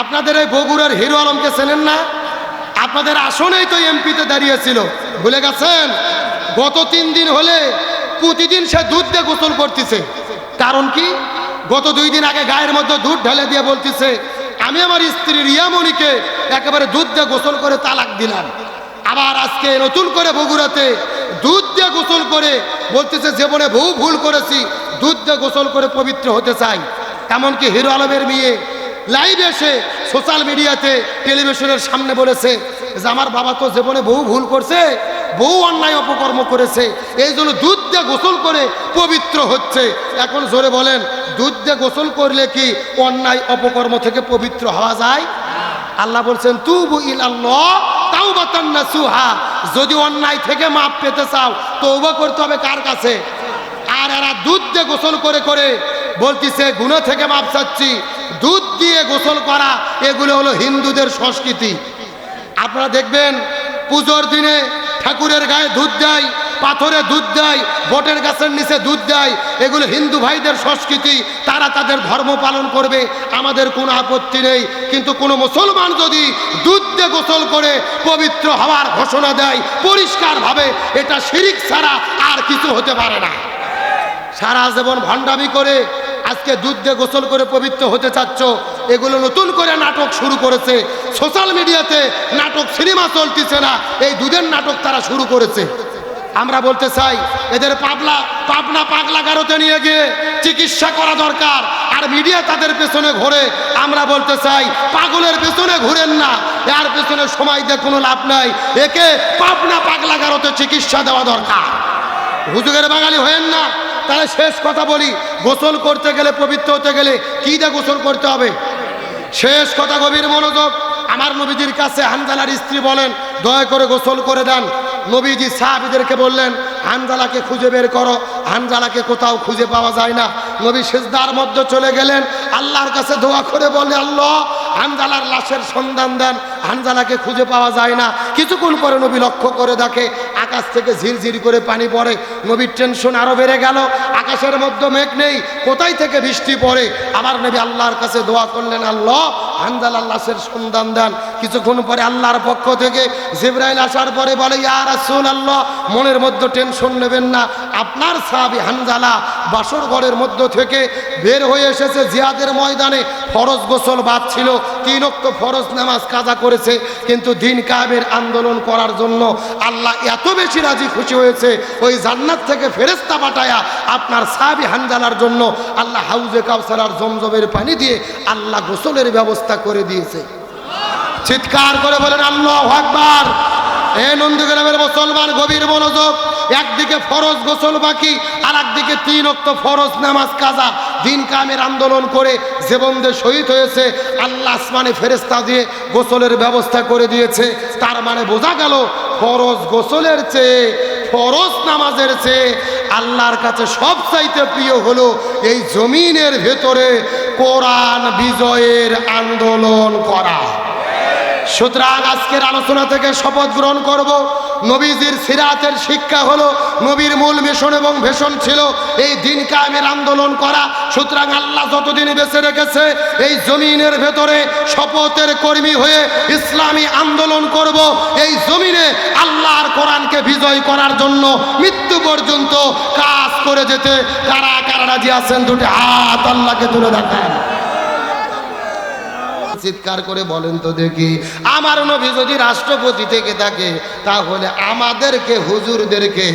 আপনাদের এই বগুড়ার হিরো আলমকে চেনেন না? আপনাদের আসনেই তো এমপিতে দাঁড়িয়েছিল। ভুলে গেছেন? গত তিন দিন হলে প্রতিদিন সে দুধ দিয়ে গোসল করতেছে। কারণ কি? গত দুই দিন আগে গায়ের মধ্যে দুধ ঢেলে দিয়ে বলতেছে, আমি আমার স্ত্রী রিয়ামণিকে একেবারে দুধ দিয়ে গোসল করে তালাক দিলাম। আবার আজকে নতুন করে বগুড়াতে দুধ দিয়ে গোসল করে বলতেছে জীবনে বহু ভুল করেছি, দুধ দিয়ে গোসল করে পবিত্র হতে চাই। এমনকি হিরো আলমের মেয়ে? লাইভ এসে সোশ্যাল মিডিয়াতে টেলিভিশনের সামনে বলেছে যে আমার বাবা তো জীবনে বহু ভুল করছে, বহু অন্যায় অপকর্ম করেছে, এই জন্য দুধ দিয়ে গোসল করে পবিত্র হচ্ছে। এখন জোরে বলেন, দুধ দিয়ে গোসল করলে কি অন্যায় অপকর্ম থেকে পবিত্র হওয়া যায়? আল্লাহ বলছেন, তুবু ইলাল্লাহ তাওবাতান নাসুহা। যদি অন্যায় থেকে মাপ পেতে চাও, তওবা করতে হবে কার কাছে? আর এরা দুধ দিয়ে গোসল করে করে বলতিছে, গুণা থেকে মাপ চাচ্ছি। দুধ দিয়ে গোসল করা, এগুলো হলো হিন্দুদের সংস্কৃতি। আপনারা দেখবেন, পুজোর দিনে ঠাকুরের গায়ে দুধ দেয়, পাথরে দুধ দেয়, বটের গাছের নিচে দুধ দেয়, এগুলো হিন্দু ভাইদের সংস্কৃতি, তারা তাদের ধর্ম পালন করবে, আমাদের কোনো আপত্তি নেই। কিন্তু কোনো মুসলমান যদি দুধ দিয়ে গোসল করে, পবিত্র হওয়ার ঘোষণা দেয়, পরিষ্কারভাবে, এটা শিরিক ছাড়া আর কিছু হতে পারে না। সারা জীবন ভণ্ডামি করে আজকে দুধ দিয়ে গোসল করে পবিত্র হতে চাচ্ছ, এগুলো নতুন করে নাটক শুরু করেছে। সোশ্যাল মিডিয়াতে নাটক, সিনেমা চলতেছে না, এই দুধের নাটক তারা শুরু করেছে। আমরা বলতে চাই, এদের পাবলা, পাবনা পাগলা গারোতে নিয়ে গিয়ে চিকিৎসা করা দরকার, আর মিডিয়া তাদের পেছনে ঘোরে। আমরা বলতে চাই, পাগলের পেছনে ঘুরেন না, এর পেছনে সময় দিয়ে কোনো লাভ নাই। একে পাবনা পাগলা গারোতে চিকিৎসা দেওয়া দরকার। হুজুগের বাঙালি হয়েন না। তাহলে শেষ কথা বলি, গোসল করতে গেলে পবিত্র হতে গেলে কি দিয়ে গোসল করতে হবে? শেষ কথা গভীর মনোযোগ। আমার নবীজির কাছে হানজালার স্ত্রী বলেন, দয়া করে গোসল করে দেন। নবীজি সাহাবিদেরকে বললেন, হানজালাকে খুঁজে বের করো, হানজালাকে কোথাও খুঁজে পাওয়া যায় না। নবী সেজদার মধ্যে চলে গেলেন। আল্লাহর কাছে দোয়া করে বলে, আল্লাহ, হানজালার লাশের সন্ধান দেন, হানজালাকে খুঁজে পাওয়া যায় না। কিছুক্ষণ পরে নবী লক্ষ্য করে দেখে আকাশ থেকে ঝিরঝির করে পানি পড়ে। নবীর টেনশন আরও বেড়ে গেল। আকাশের মধ্যে মেঘ নেই। কোথায় থেকে বৃষ্টি পড়ে? আবার নবী আল্লাহর কাছে দোয়া করলেন, আল্লাহ হানজাল আল্লাহের সন্ধান দেন। কিছুক্ষণ পরে আল্লাহর পক্ষ থেকে জিব্রাইল আসার পরে বলে, ইয়া আসুন আল্লাহ মনের মধ্যে টেনশন নেবেন না। আপনার সাহাবি হানজালা বাসর ঘরের মধ্য থেকে বের হয়ে এসেছে জিয়াদের ময়দানে। ফরজ গোসল বাদ ছিল, তিন অক্ত ফরজ নামাজ কাজা করেছে, কিন্তু দিন কায়েমের আন্দোলন করার জন্য আল্লাহ এত বেশি রাজি খুশি হয়েছে, ওই জান্নাত থেকে ফেরেস্তা পাঠায়া আপনার সাহাবি হানজালার জন্য আল্লাহ হাউজে কাউসারার জমজমের পানি দিয়ে আল্লাহ গোসলের ব্যবস্থা করে দিয়েছে। চিৎকার করে বলেন, আল্লাহ আকবার। এ নন্দীগ্রামের মুসলমান গভীর মনোযোগ। একদিকে ফরজ গোসল বাকি আর একদিকে তিন অক্ত ফরজ নামাজ কাজা। দিন কামের আন্দোলন করে জীবনদের শহীদ হয়েছে, আল্লাহ আসমানে ফেরেস্তা দিয়ে গোসলের ব্যবস্থা করে দিয়েছে। তার মানে বোঝা গেল, ফরজ গোসলের চেয়ে, ফরজ নামাজের চেয়ে আল্লাহর কাছে সব চাইতে প্রিয় হলো এই জমিনের ভেতরে কোরআন বিজয়ের আন্দোলন করা। সুতরাং আজকের আলোচনা থেকে শপথ গ্রহণ করব। নবীজির সিরাতের শিক্ষা হলো, নবীর মূল মিশন এবং ভীষণ ছিল এই দিন কায়েমের আন্দোলন করা। সুতরাং আল্লাহ যতদিন বেঁচে রেখেছে, এই জমিনের ভেতরে শপথের কর্মী হয়ে ইসলামী আন্দোলন করব। এই জমিনে আল্লাহর কোরআনকে বিজয় করার জন্য মৃত্যু পর্যন্ত কাজ করে যেতে কারা কারা রাজি আছেন দুটি হাত আল্লাহকে তুলে দেখান চিৎকার করে বলেন তো দেখি, আমার নবী যদি রাষ্ট্রপতি থেকে থাকে, তাহলে আমাদেরকে, হুজুরদেরকে,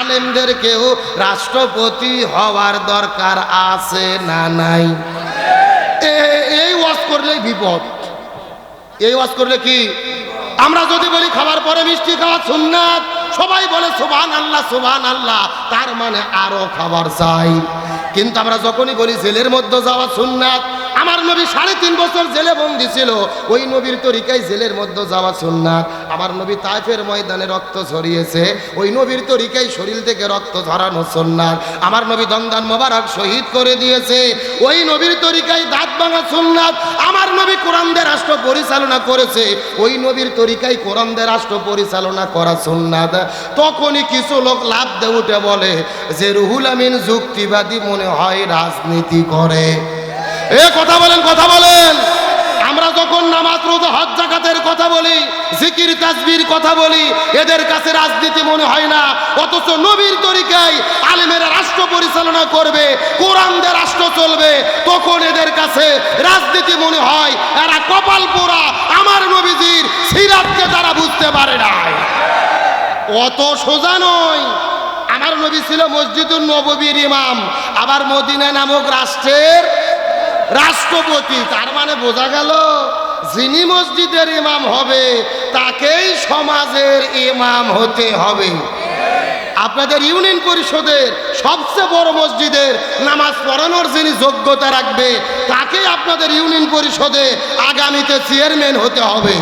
আলেমদেরকেও রাষ্ট্রপতি হওয়ার দরকার আছে না নাই? এই ওয়াজ করলেই বিপদ। এই ওয়াজ করলে কি? আমরা যদি বলি খাবার পরে মিষ্টি খাওয়া সুন্নাত, সবাই বলে সুবান আল্লাহ সুবান আল্লাহ তার মানে আরও খাবার চাই। কিন্তু আমরা যখনই বলি জেলের মধ্যে যাওয়া সুন্নাত, আমার নবী সাড়ে তিন বছর জেলে বন্দি ছিল, ওই নবীর তরিকায় জেলের মধ্যে যাওয়া সুন্নাত। আমার নবী তাইফের ময়দানে রক্ত ছড়িয়েছে ওই নবীর তরিকায় শরীর থেকে রক্ত ঝরানো সুন্নাত। আমার নবী দন্দান মোবারক শহীদ করে দিয়েছে, ওই নবীর তরিকায় দাঁত ভাঙা সুন্নাত। আমার কোরআনদের রাষ্ট্র পরিচালনা করেছে, ওই নবীর তরিকায় কোরআনদের রাষ্ট্র পরিচালনা করা সুন্নাত। তখনই কিছু লোক লাভ দিয়ে উঠে বলে, যে রুহুল আমিন যুক্তিবাদী মনে হয় রাজনীতি করে। এ কথা বলেন কথা বলেন। আমরা যখন নামাজ, রোজা, হজ জাকাতের কথা বলি, জিকির, তাসবির কথা বলি, এদের কাছে রাজনীতি মনে হয় না। অথচ নবীর তরিকায় আলেমেরা রাষ্ট্র পরিচালনা করবে কোরআন দিয়ে রাষ্ট্র চলবে, তখন এদের কাছে রাজনীতি মনে হয়, এরা কপাল পোড়া, আমার নবীজির সিরাতকে তারা বুঝতে পারে না অত সোজা নয়। আমার নবী ছিল মসজিদুল নববীর ইমাম, আবার মদিনা নামক রাষ্ট্রের রাষ্ট্রপতি, তার মানে বোঝা গেল যিনি মসজিদের ইমাম হবে, তাকেই সমাজের ইমাম হতে হবে। আপনাদের ইউনিয়ন পরিষদের সবচেয়ে বড় মসজিদের নামাজ পড়ানোর যিনি যোগ্যতা রাখবে, তাকে আপনাদের ইউনিয়ন পরিষদে আগামীতে চেয়ারম্যান হতে হবে।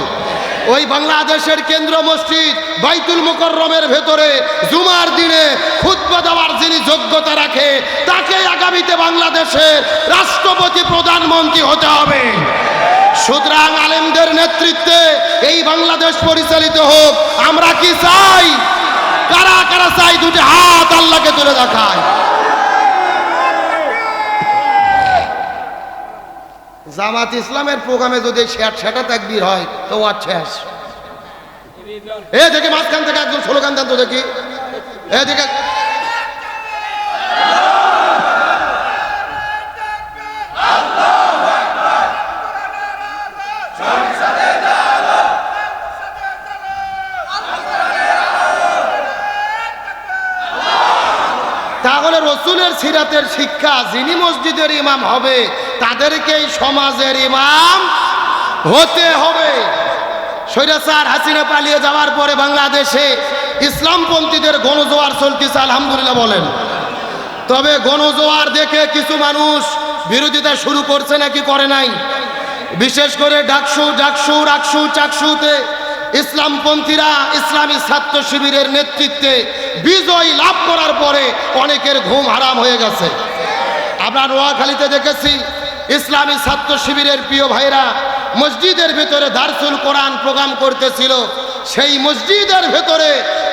ওই বাংলাদেশের কেন্দ্র মসজিদ বাইতুল মুকররমের ভেতরে জুমার দিনে খুতবা দেওয়ার যিনি যোগ্যতা রাখে তাকে আগামীতে বাংলাদেশের রাষ্ট্রপতি প্রধানমন্ত্রী হতে হবে। সুতরাং আলেমদের নেতৃত্বে এই বাংলাদেশ পরিচালিত হোক। আমরা কি চাই? কারা কারা চাই? দুটি হাত আল্লাহকে তুলে দেখায়। জামাত ইসলামের প্রোগ্রামে যদি সেটা তাকবীর হয়, তো শেষ। এ দেখি মাঝখান থেকে একজন স্লোগান দেন দেখি। এ দেখে তাহলে রসুলের সিরাতের শিক্ষা যিনি মসজিদের ইমাম হবে তাদেরকেই সমাজের ইমাম হতে হবে। স্বৈরাচার হাসিনা পালিয়ে যাওয়ার পরে বাংলাদেশে ইসলামপন্থীদের গণজোয়ার চলতেছে, আলহামদুলিল্লাহ বলেন। তবে গণজোয়ার দেখে কিছু মানুষ বিরোধিতা শুরু করছে নাকি করে নাই। বিশেষ করে ডাকসু ডাকসু, রাকসু, চাকসুতে ইসলামপন্থীরা ইসলামী ছাত্র শিবিরের নেতৃত্বে বিজয় লাভ করার পরে অনেকের ঘুম হারাম হয়ে গেছে। আমরা নোয়াখালীতে দেখেছি, ইসলামী ছাত্র শিবিরের প্রিয় ভাইরা মসজিদের ভেতরে দারসুল কোরআন প্রোগ্রাম করতেছিল। সেই মসজিদের ভেতরে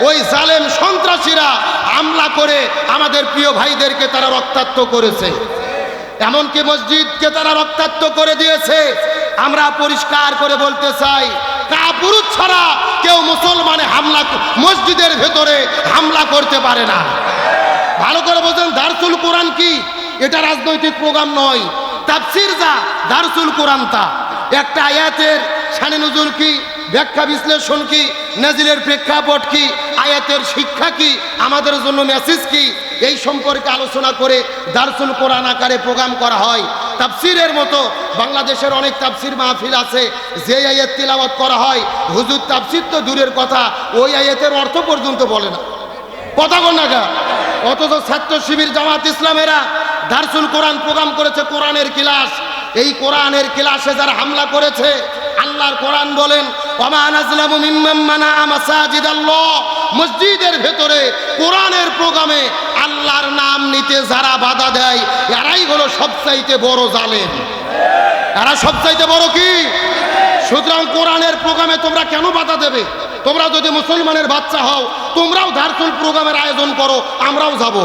ওই জালেম সন্ত্রাসীরা হামলা করে আমাদের প্রিয় ভাইদেরকে তারা রক্তাক্ত করেছে। এমনকি মসজিদকে তারা রক্তাক্ত করে দিয়েছে। আমরা পরিষ্কার করে বলতে চাই কাপুরুষ ছাড়া কেউ মুসলমানে হামলা মসজিদের ভেতরে হামলা করতে পারে না। ভালো করে বলছেন, দারসুল কোরআন কি? এটা রাজনৈতিক প্রোগ্রাম নয়। তাফসির যা, দারসুল কোরআন তা। একটা আয়াতের সানি নজুল কি? ব্যাখ্যা বিশ্লেষণ কি? নাজিলের প্রেক্ষাপট কি? আয়াতের শিক্ষা কি? আমাদের জন্য মেসেজ কি? এই সম্পর্কে আলোচনা করে দারসুল কোরআন আকারে প্রোগ্রাম করা হয়। তাফসিরের মতো বাংলাদেশের অনেক তাফসির মাহফিল আছে, যে আয়াত তিলাওয়াত করা হয়, হুজুর তাফসির তো দূরের কথা, ওই আয়াতের অর্থ পর্যন্ত বলে না। কথা বল গা। অথচ ছাত্র শিবির জামাত ইসলামেরা দারসুল কোরআন প্রোগ্রাম করেছে, কোরআনের ক্লাস। এই কোরআনের ক্লাসে যারা হামলা করেছে, আল্লাহর কোরআন বলেন মসজিদের ভেতরে কোরআনের প্রোগ্রামে আল্লাহর নাম নিতে যারা বাধা দেয়, এরাই হলো সবচাইতে বড় জালেম। এরা সবচাইতে বড় কি? সুতরাং কোরআনের প্রোগ্রামে তোমরা কেন বাধা দেবে? তোমরা যদি মুসলমানের বাচ্চা হও, তোমরাও ধারতুল প্রোগ্রামের আয়োজন করো, আমরাও যাব।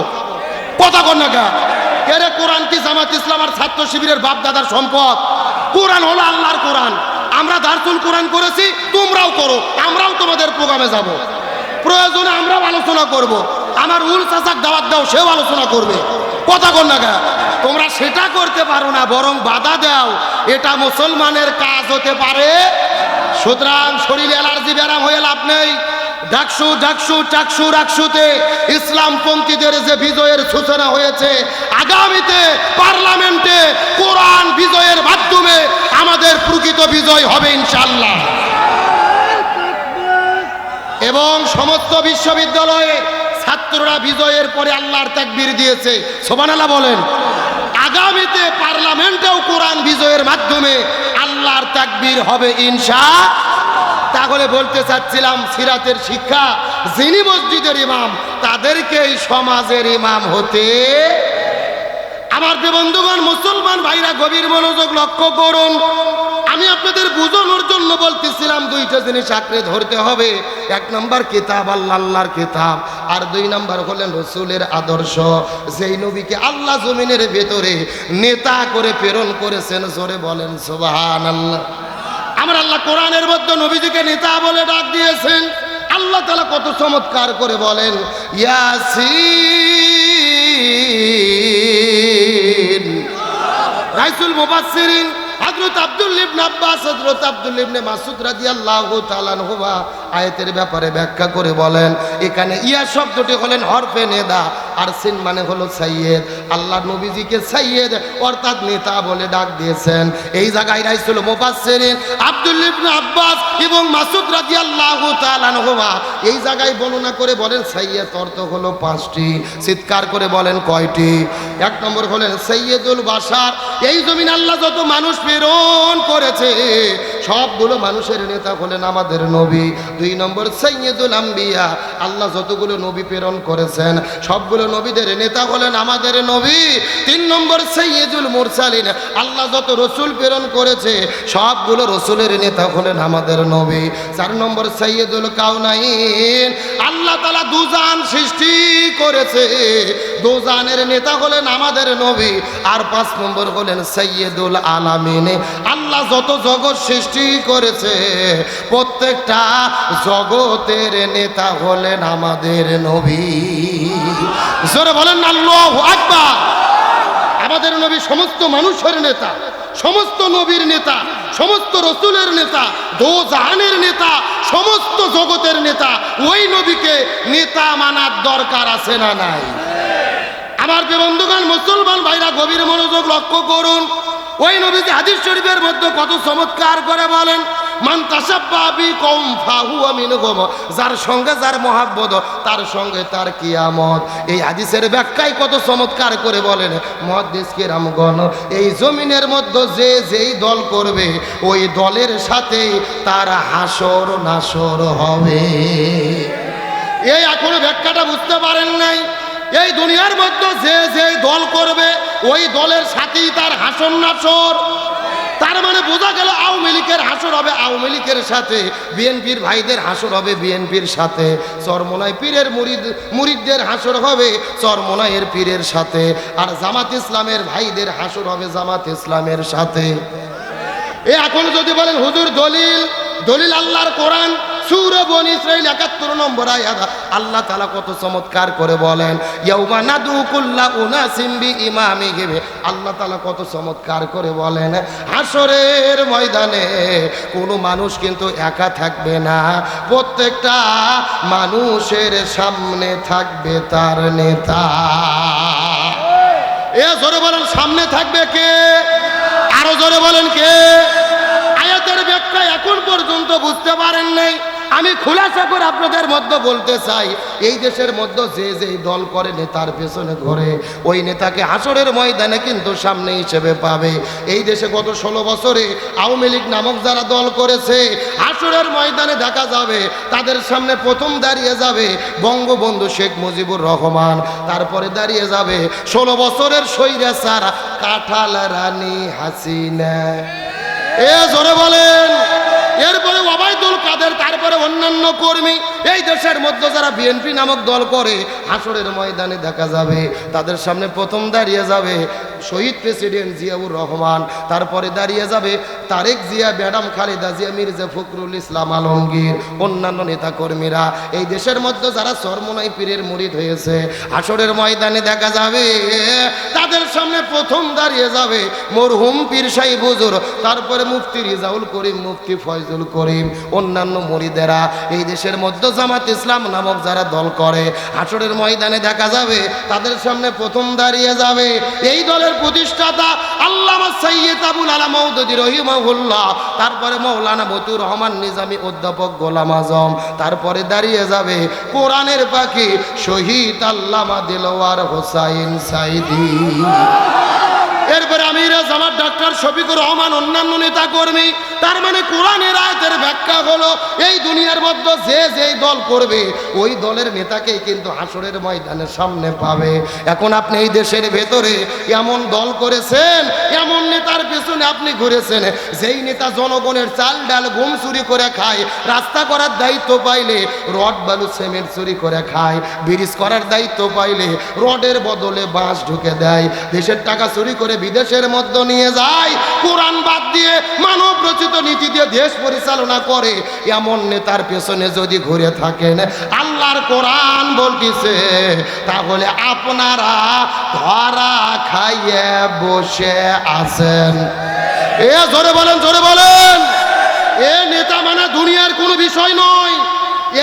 কথা কর না এরে কোরআন কি জামাত ইসলাম আর ছাত্র শিবিরের বাপ দাদার সম্পদ? কোরআন হলো আল্লাহর কোরআন। আমরা দারতুল কোরআন করেছি, তোমরাও করো, আমরাও তোমাদের প্রোগ্রামে যাব। প্রয়োজনে আমরাও আলোচনা করব। আমার উল চাচাক দাওয়াত দাও, সেও আলোচনা করবে। কথা কর না তোমরা সেটা করতে পারো না, বরং বাধা দাও। এটা মুসলমানের কাজ হতে পারে। সুতরাং শরীরে অ্যালার্জি ব্যারাম হয়ে লাভ নেই। ডাকসু ডাকসু, চাকসু, রাকসুতে ইসলামপন্থীদের যে বিজয়ের সূচনা হয়েছে, আগামীতে পার্লামেন্টে কোরআন বিজয়ের মাধ্যমে আমাদের প্রকৃত বিজয় হবে ইনশাল্লাহ এবং সমস্ত বিশ্ববিদ্যালয়ে ছাত্ররা বিজয়ের পরে আল্লাহর ত্যাগবির দিয়েছে। সোবানালা বলেন। আগামীতে পার্লামেন্টেও কোরআন বিজয়ের মাধ্যমে আল্লাহর ত্যাগবির হবে ইনশা তাহলে বলতে চাচ্ছিলাম, সিরাতের শিক্ষা যিনি মসজিদের ইমাম, তাদেরকেই সমাজের ইমাম হতে আমার বন্ধুগণ মুসলমান ভাইরা, গভীর মনোযোগ লক্ষ্য করুন। আমি আপনাদের বোঝানোর জন্য বলতেছিলাম, দুইটা জিনিস আঁকড়ে ধরতে হবে। এক নম্বর কিতাব, আল্লাহ আল্লাহর কিতাব। আর দুই নম্বর হলেন রসুলের আদর্শ। যেই নবীকে আল্লাহ জমিনের ভেতরে নেতা করে প্রেরণ করেছেন, জোরে বলেন সোবাহান আল্লাহ আমার আল্লাহ কোরআনের মধ্যে নবীজিকে নেতা বলে ডাক দিয়েছেন। আল্লাহ তালা কত চমৎকার করে বলেন, ইয়াসিন রাইসুল মুবাসসিরিন হযরত আব্দুল ইবনে আব্বাস হযরত আব্দুল ইবনে মাসউদ রাদিয়াল্লাহু তাআলা আনহুমা আয়াতের ব্যাপারে ব্যাখ্যা করে বলেন, এখানে ইয়া শব্দটি হলেন হরফে নেদা আর সিন মানে হলো সাইয়েদ। আল্লাহ নবীজিকে সাইয়েদ অর্থাৎ নেতা বলে ডাক দিয়েছেন। এই জায়গায় রাইসুল মুবাসসিরিন আব্দুল আব্বাস এবং মাসুদ রাদিয়াল্লাহু তাআলা আনহুমা এই জায়গায় বর্ণনা করে বলেন, সাইয়েদ অর্থ হলো পাঁচটি। চিৎকার করে বলেন কয়টি? এক নম্বর হলেন সৈয়দুল বাসার এই জমিন আল্লাহ যত মানুষ প্রেরণ করেছে সবগুলো মানুষের নেতা হলেন আমাদের নবী। দুই নম্বর সৈয়দুল আম্বিয়া। আল্লাহ যতগুলো নবী প্রেরণ করেছেন, সবগুলো নবীদের নেতা হলেন আমাদের নবী। তিন নম্বর সৈয়দুল মুরসালিন। আল্লাহ যত রসুল প্রেরণ করেছে, সবগুলো রসুলের নেতা হলেন আমাদের নবী। চার নম্বর সৈয়দুল কাউনাইন আল্লাহ তালা দুজান সৃষ্টি করেছে। দুজানের নেতা হলেন আমাদের নবী। আর পাঁচ নম্বর হলেন সৈয়দুল আলামিন। আল্লাহ যত জগৎ সৃষ্টি করেছে। প্রত্যেকটা জগতের নেতা হলেন আমাদের নবী। জোরে বলেন আল্লাহু আকবার। আমাদের নবী সমস্ত মানুষের নেতা, সমস্ত নবীর নেতা, সমস্ত রসুলের নেতা দো জাহানের নেতা, সমস্ত জগতের নেতা, ওই নবীকে নেতা মানার দরকার আছে না নাই? আমার বন্ধুগণ, মুসলমান ভাইরা, গভীর মনোযোগ লক্ষ্য করুন। ওই নবীজি হাদিস শরীফের মধ্যে কত চমৎকার করে বলেন যার সঙ্গে যার মহাব্বত, তার সঙ্গে তার কিয়ামত। এই হাদিসের ব্যাখ্যায় কত চমৎকার করে বলেন মহাদিসকে রামগণ এই জমিনের মধ্যে যে যেই দল করবে, ওই দলের সাথে তার হাসর নাসর হবে। এই এখনও ব্যাখ্যাটা বুঝতে পারেন নাই। এই দুনিয়ার মধ্যে যে যে দল করবে ওই দলের সাথেই তার হাসন নাসর। তার মানে বোঝা গেল আওয়ামী লীগের হাসর হবে আওয়ামী লীগের সাথে, বিএনপির ভাইদের হাসর হবে বিএনপির সাথে। চরমোনাই পীরের মুরিদ, মুরিদদের হাসর হবে চরমোনাইয়ের পীরের সাথে। আর জামাত ইসলামের ভাইদের হাসর হবে জামাত ইসলামের সাথে। এ এখন যদি বলেন, হুজুর দলিল দলিল আল্লাহর কোরআন একাত্তর নম্বর আল্লাহ তালা কত চমৎকার করে বলেন কুল্লা ইমামি গেবে কত চমৎকার করে বলেন ময়দানে কোনো মানুষ কিন্তু একা থাকবে না। প্রত্যেকটা মানুষের সামনে থাকবে তার নেতা। এ জোরে বলেন, সামনে থাকবে কে? আরও জোরে বলেন, কে? আয়াতের ব্যাখ্যা এখন পর্যন্ত বুঝতে পারেন নাই। আমি খোলাসা করে আপনাদের মধ্যে বলতে চাই, এই দেশের মধ্যে যে যে দল করে নেতার পেছনে ঘরে, ওই নেতাকে হাসরের ময়দানে কিন্তু সামনে হিসেবে পাবে। এই দেশে গত ষোলো বছরে আওয়ামী লীগ নামক যারা দল করেছে, হাসরের ময়দানে দেখা যাবে, তাদের সামনে প্রথম দাঁড়িয়ে যাবে বঙ্গবন্ধু শেখ মুজিবুর রহমান। তারপরে দাঁড়িয়ে যাবে ষোলো বছরের সৈরা সারা কাঁঠাল রানী হাসিনা। এ জোরে বলেন, এরপরে ওবায়দুল কাদের তারপরে অন্যান্য কর্মী। এই দেশের মধ্যে যারা বিএনপি নামক দল করে, হাসরের ময়দানে দেখা যাবে, তাদের সামনে প্রথম দাঁড়িয়ে যাবে। শহীদ প্রেসিডেন্ট জিয়াউর রহমান, তারপরে দাঁড়িয়ে যাবে তারেক জিয়া ম্যাডাম খালেদা জিয়া, মির্জা ফখরুল ইসলাম আলমগীর, অন্যান্য নেতাকর্মীরা। এই দেশের মধ্যে যারা সরমনাই পীরের মুরিদ হয়েছে হাসরের ময়দানে দেখা যাবে, তাদের সামনে প্রথম দাঁড়িয়ে যাবে মরহুম পীর সাহেব হুজুর, তারপরে মুফতি রিজাউল করিম, মুফতি ফয়জুল করিম, অন্যান্য মরিদেরা। এই দেশের মধ্যে জামাত ইসলাম নামক যারা দল করে হাসরের ময়দানে দেখা যাবে, তাদের সামনে প্রথম দাঁড়িয়ে যাবে। এই দলের প্রতিষ্ঠাতা আল্লামা সৈয়দ আবুল আলা মৌদুদি রহিমাহুল্লাহ। তারপরে মৌলানা বতুর রহমান নিজামী অধ্যাপক গোলাম আজম। তারপরে দাঁড়িয়ে যাবে কোরআনের পাখি শহীদ আল্লামা দিলওয়ার হোসাইন সাইদি। এরপরে আমিরা জামাত ডাক্তার শফিকুর রহমান অন্যান্য নেতা কর্মী তার মানে কোরআনের আয়তের ব্যাখ্যা হলো, এই দুনিয়ার মধ্যে যে যেই দল করবে, ওই দলের নেতাকেই কিন্তু হাসরের ময়দানের সামনে পাবে। এখন আপনি এই দেশের ভেতরে এমন দল করেছেন, এমন নেতার পেছনে আপনি ঘুরেছেন, যেই নেতা জনগণের চাল ডাল ঘুম চুরি করে খায়, রাস্তা করার দায়িত্ব পাইলে রড, বালু, সিমেন্ট চুরি করে খায়, ব্রিজ করার দায়িত্ব পাইলে রডের বদলে বাঁশ ঢুকে দেয়, দেশের টাকা চুরি করে বিদেশের মধ্যে নিয়ে যায়, কোরআন বাদ দিয়ে মানব রচিত নীতি দিয়ে দেশ পরিচালনা করে। এমন নেতার পেছনে যদি ঘুরে থাকেন, আল্লাহর কোরআন বলতেছে, তাহলে আপনারা ধরা খাইয়ে বসে আছেন। এ জোরে বলেন জোরে বলেন। এ নেতা মানে দুনিয়ার কোনো বিষয় নয়।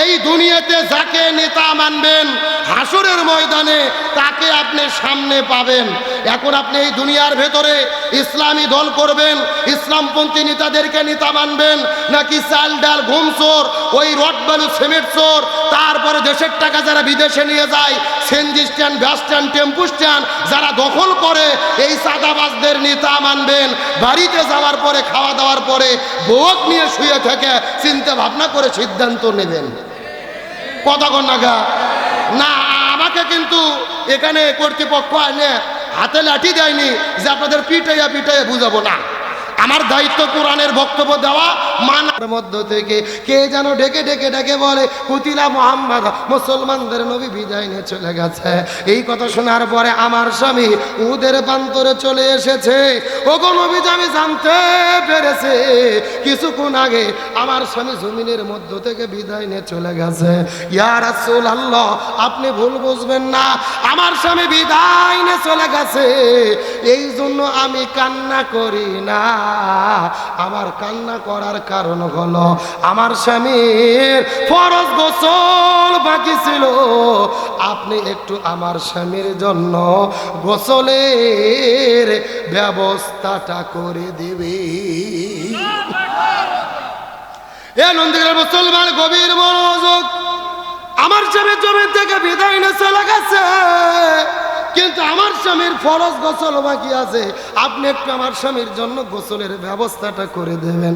এই দুনিয়াতে যাকে নেতা মানবেন হাসরের ময়দানে তাকে আপনি সামনে পাবেন। এখন আপনি এই দুনিয়ার ভেতরে ইসলামী দল করবেন, ইসলামপন্থী নেতাদেরকে নেতা মানবেন, নাকি চাল ডাল, ঘুম চোর, ওই রড বালু, সিমেন্ট চোর, তারপরে দেশের টাকা যারা বিদেশে নিয়ে যায় CNG stand bus stand tempo stand যারা দখল করে, এই সাদাবাজদের নেতা মানবেন, বাড়িতে যাওয়ার পরে, খাওয়া দাওয়ার পরে ভোগ নিয়ে শুয়ে থেকে চিন্তা ভাবনা করে সিদ্ধান্ত নেবেন। কতক্ষণ নাগা না, আমাকে কিন্তু এখানে কর্তৃপক্ষ আনে হাতে লাঠি দেয়নি যে আপনাদের পিটাইয়া পিটাইয়া বুঝাবো না। আমার দায়িত্ব কোরআনের বক্তব্য দেওয়া মানার মধ্য থেকে কে যেন ডেকে ডেকে ডেকে বলে কুতিলা মোহাম্মদ, মুসলমানদের নবী বিদায় নিয়ে চলে গেছে। এই কথা শোনার পরে আমার স্বামী উদের প্রান্তরে চলে এসেছে। ও গো নবীজ আমি জানতে পেরেছে, কিছুক্ষণ আগে আমার স্বামী জমিনের মধ্য থেকে বিদায় নিয়ে চলে গেছে। ইয়ার রাসূল আল্লাহ আপনি ভুল বুঝবেন না, আমার স্বামী বিদায় নিয়ে চলে গেছে। এই জন্য আমি কান্না করি না। আমার কান্না করার কারণ হলো আমার স্বামীর ফরজ গোসল বাকি ছিল। আপনি একটু আমার স্বামীর জন্য গোসলের ব্যবস্থাটা করে দিবি। এ নন্দীগ্রাম মুসলমান গভীর মনোযোগ। আমার স্বামীর জমি থেকে বিদায় নিয়ে চলে গেছে কিন্তু আমার স্বামীর ফরজ গোসল বাকি আছে। আপনি একটু আমার স্বামীর জন্য গোসলের ব্যবস্থাটা করে দেবেন।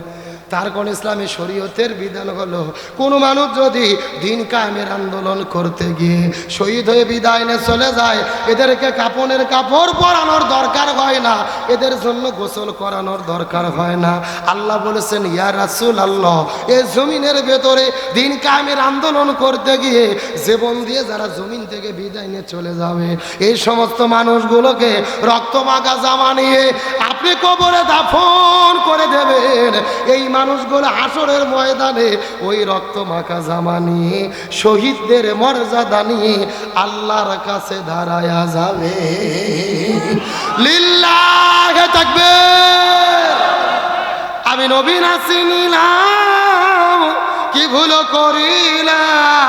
তার কোন ইসলামী শরীয়তের বিধান হলো, কোনো মানুষ যদি দিন কায়েমের আন্দোলন করতে গিয়ে শহীদ হয়ে বিদায় নিয়ে চলে যায়, এদেরকে কাপনের কাপড় পরানোর দরকার হয় না, এদের জন্য গোসল করানোর দরকার হয় না। আল্লাহ বলেছেন, ইয়া রাসুল আল্লাহ এ জমিনের ভেতরে দিন কায়েমের আন্দোলন করতে গিয়ে জীবন দিয়ে যারা জমিন থেকে বিদায় নিয়ে চলে যাবে, এই সমস্ত মানুষগুলোকে রক্ত মাখা জামা নিয়ে আপনি কবরে দাফন করে দেবেন। এই মানুষগুলো হাসরের ময়দানে ওই রক্ত মাখা জামা নিয়ে শহীদদের মর্যাদা নিয়ে আল্লাহর কাছে দাঁড়ায়া যাবে। লিল্লাহে থাকবে আমি নবীন চিনিলাম কি ভুল করিলাম?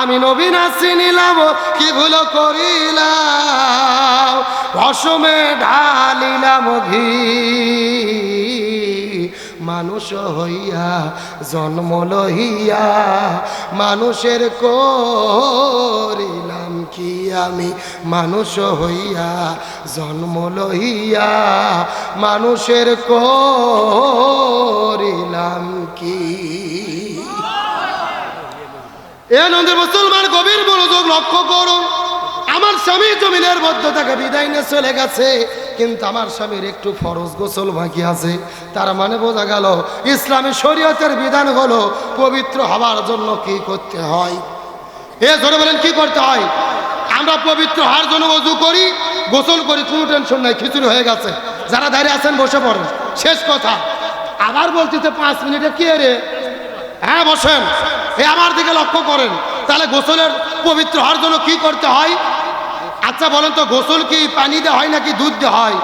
আমি নবীন চিনিলাম কি ভুল করিলাম? অসমে ঢালিলাম ঘি। মানুষ হইয়া, জন্ম লহিয়া মানুষের করিলাম কি আমি? মানুষ হইয়া, জন্ম লহিয়া মানুষের করিলাম কি? এ নন্দের মুসলমান, গভীর মনোযোগ লক্ষ্য করুন আমার স্বামী জমিনের মধ্য থেকে বিদায় নিয়ে চলে গেছে। কিন্তু আমার স্বামীর একটু ফরজ গোসল বাকি আছে। তার মানে বোঝা গেল, ইসলামী শরীয়তের বিধান হলো পবিত্র হওয়ার জন্য কি করতে হয়? এ ধরে বলেন, কি করতে হয়? আমরা পবিত্র হওয়ার জন্য অজু করি, গোসল করি, কোনো টেনশন নাই, খিচুড়ি হয়ে গেছে। যারা দাঁড়িয়ে আছেন, বসে পড়েন। শেষ কথা, আবার বলতেছে, পাঁচ মিনিটে, কে রে? হ্যাঁ বসেন। এ আমার দিকে লক্ষ্য করেন। তাহলে গোসলের পবিত্র হওয়ার জন্য কি করতে হয়? আচ্ছা বলেন তো গোসল কি পানি দিয়ে হয় নাকি দুধ দিয়ে হয়?